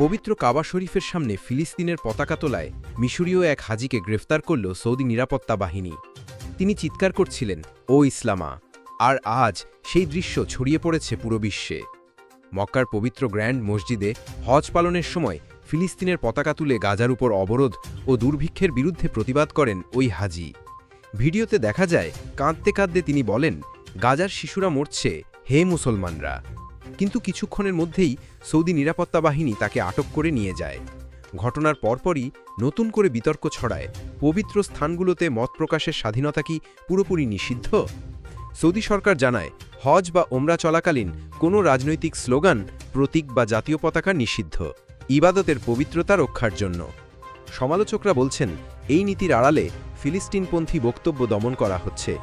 পবিত্র কাবা শরীফের সামনে ফিলিস্তিনের পতাকা তোলায় মিশরীয় এক হাজিকে গ্রেফতার করল সৌদি নিরাপত্তা বাহিনী। তিনি চিৎকার করছিলেন, ও ইসলামা, আর আজ সেই দৃশ্য ছড়িয়ে পড়েছে পুরো বিশ্বে। মক্কার পবিত্র গ্র্যান্ড মসজিদে হজ পালনের সময় ফিলিস্তিনের পতাকা তুলে গাজার উপর অবরোধ ও দুর্ভিক্ষের বিরুদ্ধে প্রতিবাদ করেন ওই হাজি। ভিডিওতে দেখা যায়, কাঁদতে কাঁদতে তিনি বলেন গাজার শিশুরা মরছে হে মুসলমানরা। কিন্তু কিছুক্ষণের মধ্যেই সৌদি নিরাপত্তা বাহিনী তাকে আটক করে নিয়ে যায়। ঘটনার পরপরই নতুন করে বিতর্ক ছড়ায়। পবিত্র স্থানগুলোতে মত প্রকাশের স্বাধীনতা কি পুরোপুরি নিষিদ্ধ? সৌদি সরকার জানায়, হজ বা ওমরা চলাকালীন কোনো রাজনৈতিক স্লোগান, প্রতীক বা জাতীয় পতাকা নিষিদ্ধ। ইবাদতের পবিত্রতা রক্ষার জন্য। সমালোচকরা বলছেন, এই নীতির আড়ালে ফিলিস্তিনপন্থী বক্তব্য দমন করা হচ্ছে।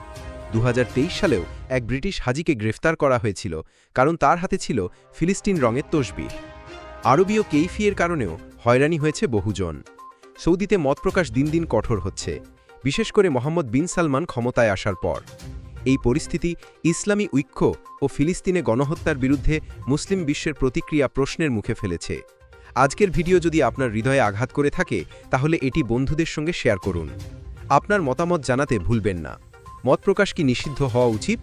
দু হাজার তেইশ সালেও এক ব্রিটিশ হাজিকে গ্রেফতার করা হয়েছিল, কারণ তার হাতে ছিল ফিলিস্তিন রঙের তসবির। আরবীয় কেইফিয়ের কারণেও হয়রানি হয়েছে বহুজন। সৌদিতে মত প্রকাশ দিন দিন কঠোর হচ্ছে, বিশেষ করে মোহাম্মদ বিন সালমান ক্ষমতায় আসার পর। এই পরিস্থিতি ইসলামী ঐক্য ও ফিলিস্তিনে গণহত্যার বিরুদ্ধে মুসলিম বিশ্বের প্রতিক্রিয়া প্রশ্নের মুখে ফেলেছে। আজকের ভিডিও যদি আপনার হৃদয়ে আঘাত করে থাকে, তাহলে এটি বন্ধুদের সঙ্গে শেয়ার করুন। আপনার মতামত জানাতে ভুলবেন না। মত প্রকাশ কি নিষিদ্ধ হওয়া উচিত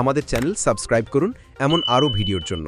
আমাদের চ্যানেল সাবস্ক্রাইব করুন এমন আরও ভিডিওর জন্য।